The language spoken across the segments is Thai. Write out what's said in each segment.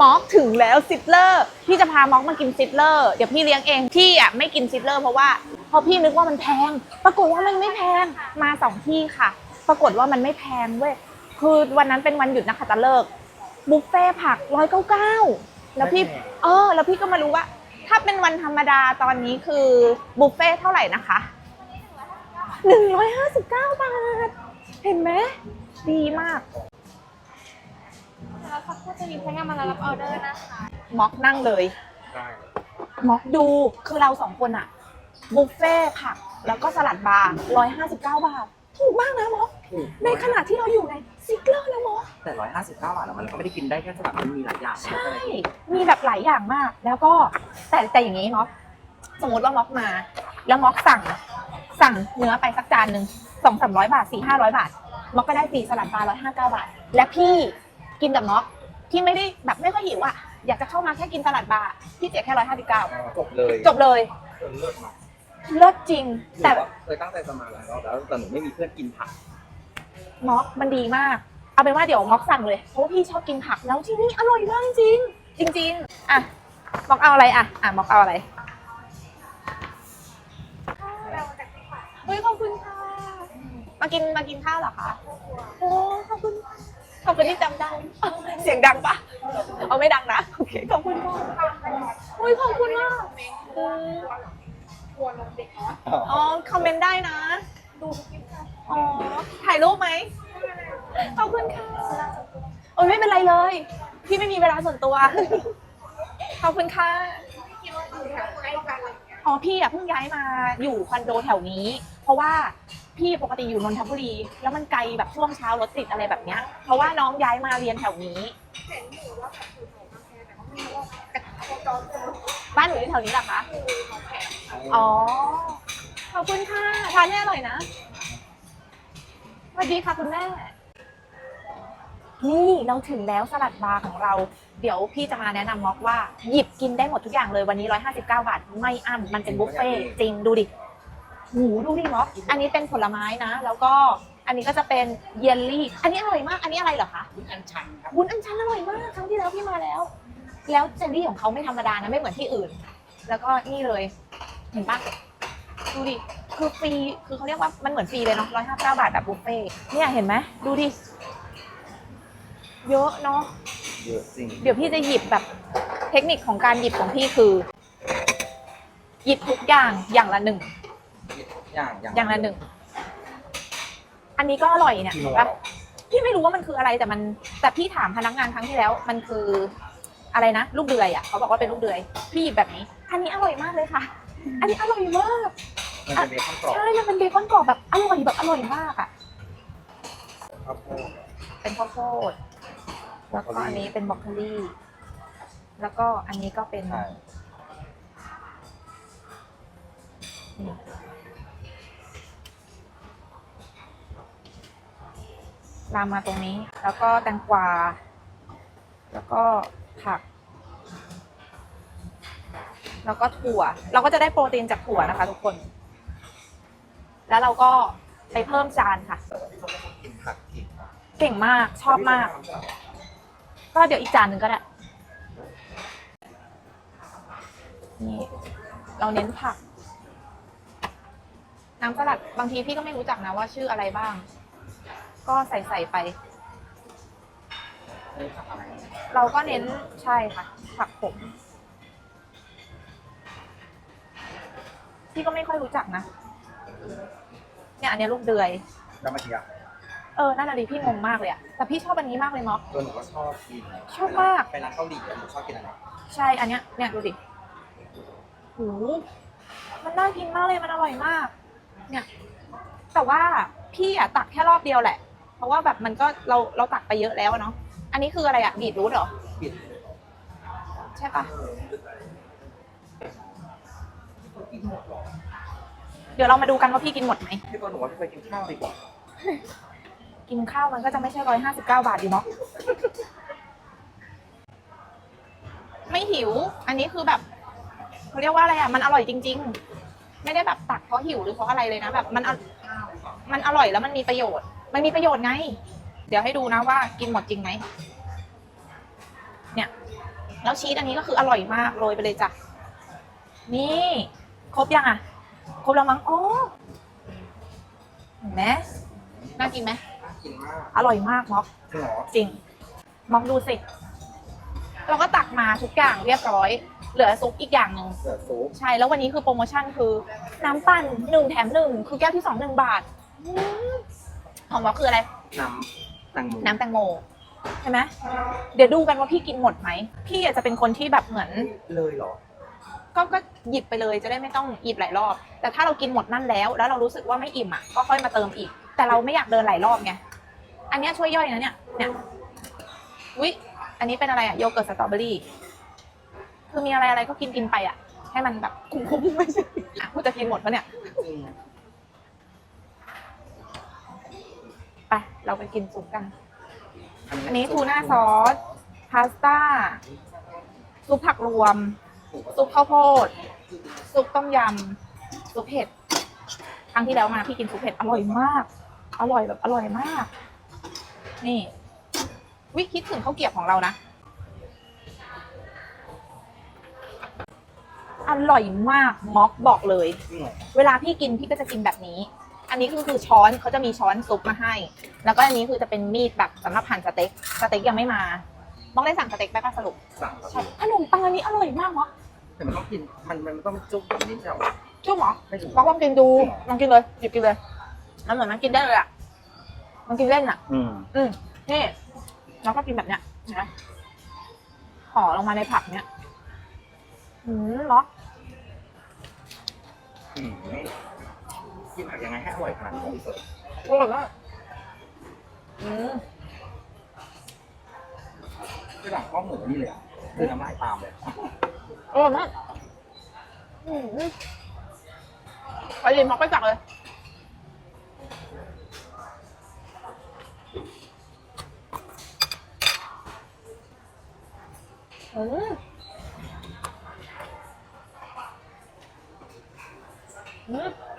ม็อกถึงแล้วซิดเลอร์พี่จะพาม็อกมากินซิดเลอร์เดี๋ยวพี่เลี้ยงเองพี่อะไม่กินซิดเลอร์เพราะว่าเพราะพี่นึกว่ามันแพง ปรากฏว่ามันไม่แพงมาสองที่ค่ะ ปรากฏว่ามันไม่แพงเว้ยคือวันนั้นเป็นวันหยุดนะคะตะเลิกบุฟเฟ่ผักร้อยเก้าเก้าแล้วพี่ไม่แพงเออ แล้วพี่ก็มารู้ว่า ถ้าเป็นวันธรรมดาตอนนี้คือบุฟเฟ่เท่าไหร่นะคะหนึ่งร้อยห้าสิบเก้าบาท เห็นไหมดีมากแล้ว สักครู่จะมีพนักงานมารับออเดอร์นะคะม็อกนั่งเลย ได้ม็อกดูคือเราสองคนอะบุฟเฟ่ผักแล้วก็สลัดบาร์ร้อยห้าสิบเก้าบาท ถูกมากนะม็อกถูกในขณะที่เราอยู่ในซิกเลอร์นะม็อกแต่ร้อยห้าสิบเก้าบาทอะมันก็ไม่ได้กินได้แค่สลัดมันมีหลายอย่างใช่ มีแบบหลายอย่างมาก แล้วก็แต่แต่อย่างนี้ม็อกสมมติว่าม็อกมา แล้วม็อกสั่ง สั่งเนื้อไปสักจานหนึ่งสองสามร้อยบาทสี่ห้าร้อยบาทม็อกก็ได้ฟรีสลัดบาร์ร้อยห้าเก้าบาท และพี่ กินกับม็อกที่ไม่ได้แบบไม่ค่อยหิวอะอยากจะเข้ามาแค่กินสลัดบาร์พี่เสียแค่ร้อยห้าสิบเก้าจบเลยจบเลยเออเลิศมากเลิศจริง แต่แต่เคยตั้งใจจะมาหลายรอบแล้วแต่หนูไม่มีเพื่อนกินผักม็อกมันดีมาก เอาเป็นว่าเดี๋ยวม็อกสั่งเลยเพราะว่าพี่ชอบกินผักแล้วที่นี่อร่อยมากจริงจริงๆอะม็อกเอาอะไรอะอะม็อกเอาอะไรเฮ้ยขอบคุณค่ะมากินมากินข้าวเหรอคะโอ้ขอบคุณ ขอบคุณที่จำได้ เสียงดังปะเอาไม่ดังนะ โอเค ขอบคุณค่ะเฮ้ยขอบคุณมากอืมอ๋อ คอมเมนต์ได้นะอ๋อ ถ่ายรูปไหม ขอบคุณค่ะ โอ้ยไม่เป็นไรเลย พี่ไม่มีเวลาส่วนตัว ขอบคุณค่ะ อ๋อ พี่อะเพิ่งย้ายมาอยู่คอนโดแถวนี้ เพราะว่า พี่ปกติอยู่นนทบุรี แล้วมันไกลแบบช่วงเช้ารถติดอะไรแบบเนี้ยเพราะว่าน้องย้ายมาเรียนแถวนี้บ้านหนูอยู่แถวนี้เหรอคะอ๋อ ขอบคุณค่ะ ทานให้อร่อยนะ สวัสดีค่ะคุณแม่ นี่เราถึงแล้วสลัดบาร์ของเรา เดี๋ยวพี่จะมาแนะนำม็อกว่า หยิบกินได้หมดทุกอย่างเลยวันนี้ 159 บาท ไม่อั้น มันเป็นบุฟเฟ่ต์จริงดูดิ หูดูดิม็อกอันนี้เป็นผลไม้นะ แล้วก็อันนี้ก็จะเป็นเยลลี่ อันนี้อร่อยมาก อันนี้อะไรเหรอคะวุ้นอันชันครับวุ้นอัญชันอร่อยมากครั้งที่แล้วพี่มาแล้ว แล้วเจลลี่ของเขาไม่ธรรมดานะไม่เหมือนที่อื่น แล้วก็นี่เลยเห็นปะดูดิคือฟรีคือเขาเรียกว่ามันเหมือนฟรีเลยเนาะร้อยห้าเก้าบาทแบบบุฟเฟ่ต์เนี่ยเห็นไหมดูดิเยอะเนาะเยอะจริงเดี๋ยวพี่จะหยิบแบบเทคนิคของการหยิบของพี่คือ หยิบทุกอย่างอย่างละหนึ่ง อย่างอย่างละหนึ่ง อันนี้ก็อร่อยเนี่ยพี่เห็โนนปะพี่ไม่รู้ว่ามันคืออะไรแต่มัน แต่พี่ถามพนักงานครั้งที่แล้ว มันคืออะไรนะลูกเดือยอะเขาบอกว่าเป็นลูกเดือย พี่หยิบแบบนี้ อันนี้อร่อยมากเลยค่ะ อันนี้อร่อยมากมันเป็นเบคอนกรอบใช่มันเป็นเบคอนกรอบแบบอร่อยแบบอร่อยมากอะข้าวโพดเป็นข้าวโพดแล้วก็อันนี้เป็นบรอกโคลีแล้วก็อันนี้ก็เป็น ใช่ นี่ ลามมาตรงนี้ แล้วก็แตงกวา แล้วก็ผัก แล้วก็ถั่ว เราก็จะได้โปรตีนจากถั่วนะคะทุกคน แล้วเราก็ไปเพิ่มจานค่ะ กินผักกินเก่งมาก ชอบมาก ก็เดี๋ยวอีกจานหนึ่งก็ได้ นี่ เราเน้นผัก น้ำสลัด บางทีพี่ก็ไม่รู้จักนะว่าชื่ออะไรบ้าง ก็ใส่ใส่ไปนี่ผักอะไรเราก็เน้นใช่ค่ะ ผักผมพี่ก็ไม่ค่อยรู้จักนะ เนี่ยอันเนี้ยลูกเดือยน้ำมันเทียมเออนั่นแหละดิพี่งงมากเลยอะแต่พี่ชอบอันนี้มากเลยม็อก ตัวหนูก็ชอบกินชอบมาก ไปร้านเกาหลีอะหนูชอบกินอะไรใช่อันเนี้ยเนี่ยดูดิหูมันน่ากินมากเลยมันอร่อยมาก เนี่ย แต่ว่าพี่อะตักแค่รอบเดียวแหละเพ ราะว่าแบบมันก็เราเราตักไปเยอะแล้วอะเนาะอันนี้คืออะไรอะบีทรูทเหรอกินใช่ปะกินหมดหรอเดี๋ยวเรามาดูกันว่าพี่กินหมดไหมพี่ตัวหนูว่าพี่ไปกินข้าวดีกว่า กินข้าวมันก็จะไม่ใช่ร้อยห้าสิบเก้าบาทดีเนาะไม่หิว อันนี้คือแบบเขาเรียกว่าอะไรอะ มันอร่อยจริง ๆ ไม่ได้แบบตักเพราะหิวหรือเพราะอะไรเลยนะแบบ มันอมันอร่อยแล้วมันมีประโยชน์ มันมีประโยชน์ไง เดี๋ยวให้ดูนะว่ากินหมดจริงไหม เนี่ย แล้วชีสอันนี้ก็คืออร่อยมากโรยไปเลยจ้ะ นี่ ครบยังอะ ครบแล้วมั้ง โอ้เห็นไหมน่ากินไหมน่ากินมากอร่อยมากม็อกจริงเหรอจริง มองดูสิ เราก็ตักมาทุกอย่างเรียบร้อย เหลือซุปอีกอย่างหนึ่ง เสือซุปใช่ แล้ววันนี้คือโปรโมชั่นคือ น้ำปั่นหนึ่งแถมหนึ่งคือแก้วที่สองหนึ่งบาทอืม ของเราคืออะไร น้ำแตงโมน้ำแตงโมใช่ไหมเดี๋ยวดูกันว่าพี่กินหมดไหม พี่อาจจะเป็นคนที่แบบเหมือน เลยเหรอ ก็ก็หยิบไปเลยจะได้ไม่ต้องหยิบหลายรอบ แต่ถ้าเรากินหมดนั่นแล้ว แล้วเรารู้สึกว่าไม่อิ่มอะก็ค่อยมาเติมอีก แต่เราไม่อยากเดินหลายรอบไงอันเนี้ยช่วยย่อยนะเนี่ยเนี่ยวิอันนี้เป็นอะไรอะโยเกิร์ตสตรอเบอรี่คือมีอะไรอะไรก็กินกินไปอะ ให้มันแบบคุ้มๆไม่ใช่อะกูจะกินหมดปะเนี่ย จริง ไปเราไปกินซุปกัน อันนี้ทูน่าซอส พาสต้า ซุปผักรวม ซุปข้าวโพด ซุปต้มยำ ซุปเผ็ด ครั้งที่แล้วมาพี่กินซุปเผ็ดอร่อยมาก อร่อยแบบอร่อยมาก นี่ วิคิดถึงข้าวเกรียบของเรานะ อร่อยมากม็อกบอกเลยจริงเหรอเวลาพี่กินพี่ก็จะกินแบบนี้ อันนี้คือคือช้อนเขาจะมีช้อนซุปมาให้ แล้วก็อันนี้คือจะเป็นมีดแบบสำหรับหั่นสเต็กสเต็กยังไม่มามองได้สั่งสเต็กไปป่ะสรุปสั่งใช่ขนมปังอันนี้อร่อยมากม็อกแต่มันต้องกินมันมันต้องจุ๊บแบบนี้ใช่ไหมจุ๊บเหรอไม่ถูกลองลองกินดูลองกินเลยหยิบกินเลยมันเหมือนมันกินได้เลยอะมันกินเล่นอะ อืมอืมนี่แล้วก็กินแบบเนี้ยเห็นไหมห่อลงมาในผักเนี้ยอืมเนาะอืม กินผักยังไงให้อร่อยขนาดนี้อร่อยมากอืมคือหลังข้อหมูนี่เลยอะคือน้ำลายตามเลยอร่อยมากอืมไปดิมาไปจักเลย อืมอืม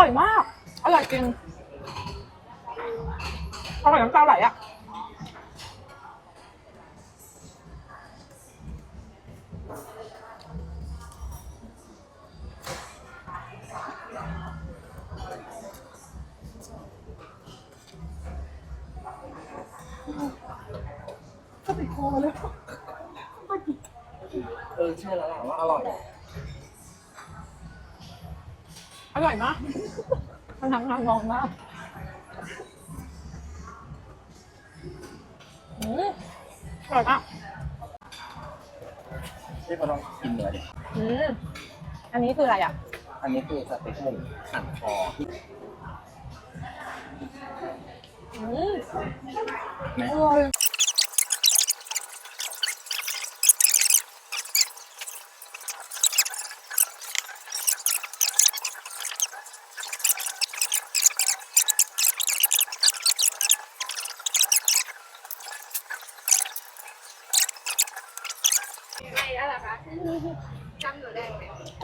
ร่อยมาก อร่อยจริง อร่อยน้ำตาไหลอะ ก็ติดคอเลยเออใช่แล้วแหละว่าอร่อย ร่อยมากมันทำงานงงมากอืมอร่อยมากที่เขาต้องกินเนื้อดิอืมอันนี้คืออะไรอะ อันนี้คือสเต็กหมูหั่นคออืม ไหม อร่อย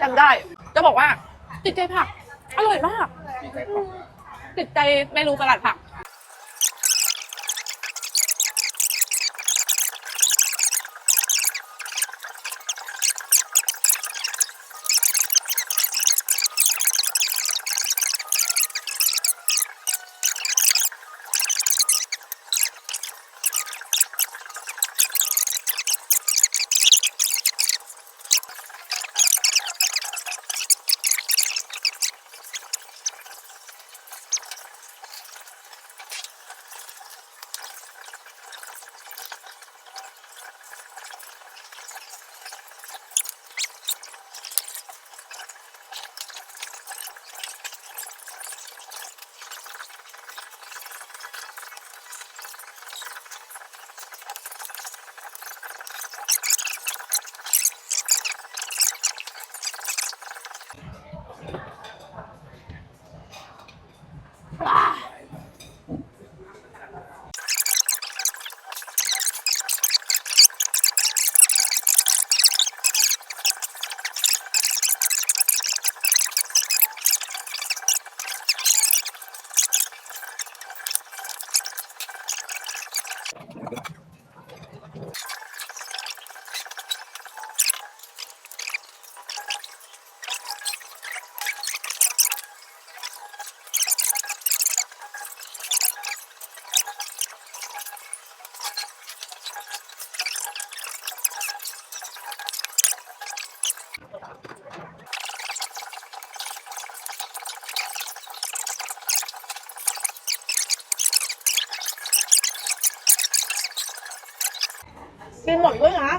จำได้ จะบอกว่า ติดใจผัก อร่อยมาก ติดใจเมนูสลัดผัก กินหมดด้วยนะ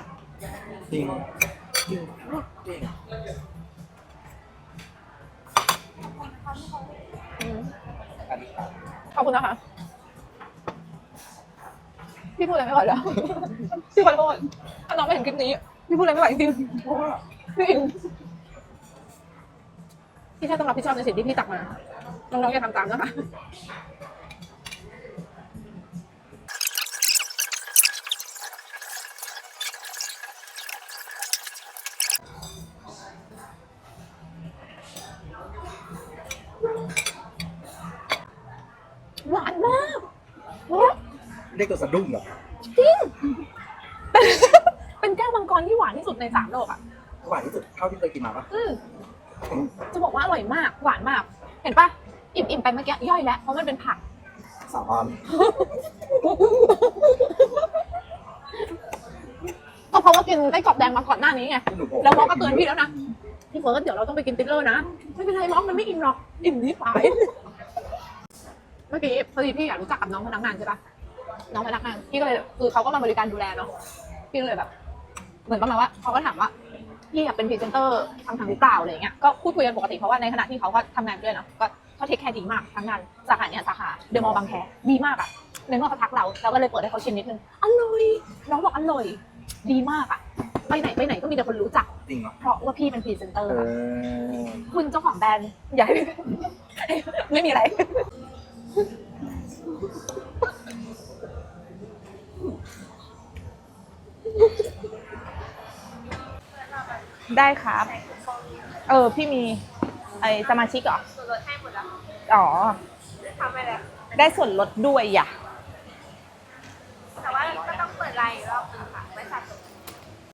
จริงจริงจริงอืมอันนี้ครับขอบคุณนะคะ พี่พูดอะไรไม่ไหวแล้ว พี่ขอโทษถ้าน้องไม่เห็นคลิปนี้ พี่พูดอะไรไม่ไหวจริงเพราะว่าๆพี่อินพี่แค่ต้องรับผิดชอบในสิ่งที่พี่ตักมา น้องๆอย่าทำตามนะคะ หวานมากโอ้ เรียกตัวสะดุ้งเหรอจริงเป็นแก้วมังกรที่หวานที่สุดในสามโลกอะ หวานที่สุดเท่าที่เคยกินมาปะอืมจะบอกว่าอร่อยมาก หวานมาก เห็นปะอิ่มอิ่มๆไปเมื่อกี้ย่อยแล้ว เพราะมันเป็นผัก สามออนก็เพราะว่ากินไส้กรอบแดงมาก่อนหน้านี้ไง หนูบอกแล้วมอกก็เตือนพี่แล้วนะ พี่เฟิร์สเดี๋ยวเราต้องไปกินติลเลอร์นะ ไม่เป็นไรมอกมันไม่อิ่มหรอก อิ่มที่ปลาย เมื่อกี้พอดีพี่อยากรู้จักกับน้องพนักงานใช่ปะ น้องพนักงานพี่ก็เลยคือเขาก็มาบริการดูแลเนาะพี่ก็เลยแบบ เหมือนประมาณว่าเขาก็ถามว่าพี่อยากเป็นพรีเซนเตอร์ทางทางหรือเปล่าอะไรอย่างเงี้ยก็พูดคุยกันปกติเพราะว่าในขณะที่เขาก็ทำงานด้วยเนาะก็เขาเทคแคร์ดีมากทั้งงานสาขาเนี่ยสาขาเดอะมอลล์บางแคดีมากอะในเมื่อเขาทักเราเราก็เลยเปิดให้เขาชิมนิดนึงอร่อยน้องบอกอร่อยดีมากอะไปไหนไปไหนก็มีแต่คนรู้จัก จริงเหรอเพราะว่าพี่เป็นพรีเซนเตอร์เออะอคุณเจ้าของแบรนด์อย่าให้ไม่มีอะไร ได้ครับ เออ พี่มีไอสมาชิกเหรอ ส่วนลดให้หมดแล้วอ๋อ ทำไปแล้ว ได้ส่วนลดด้วยอย่ะ แต่ว่าก็ต้องเปิดไลน์อีกรอบ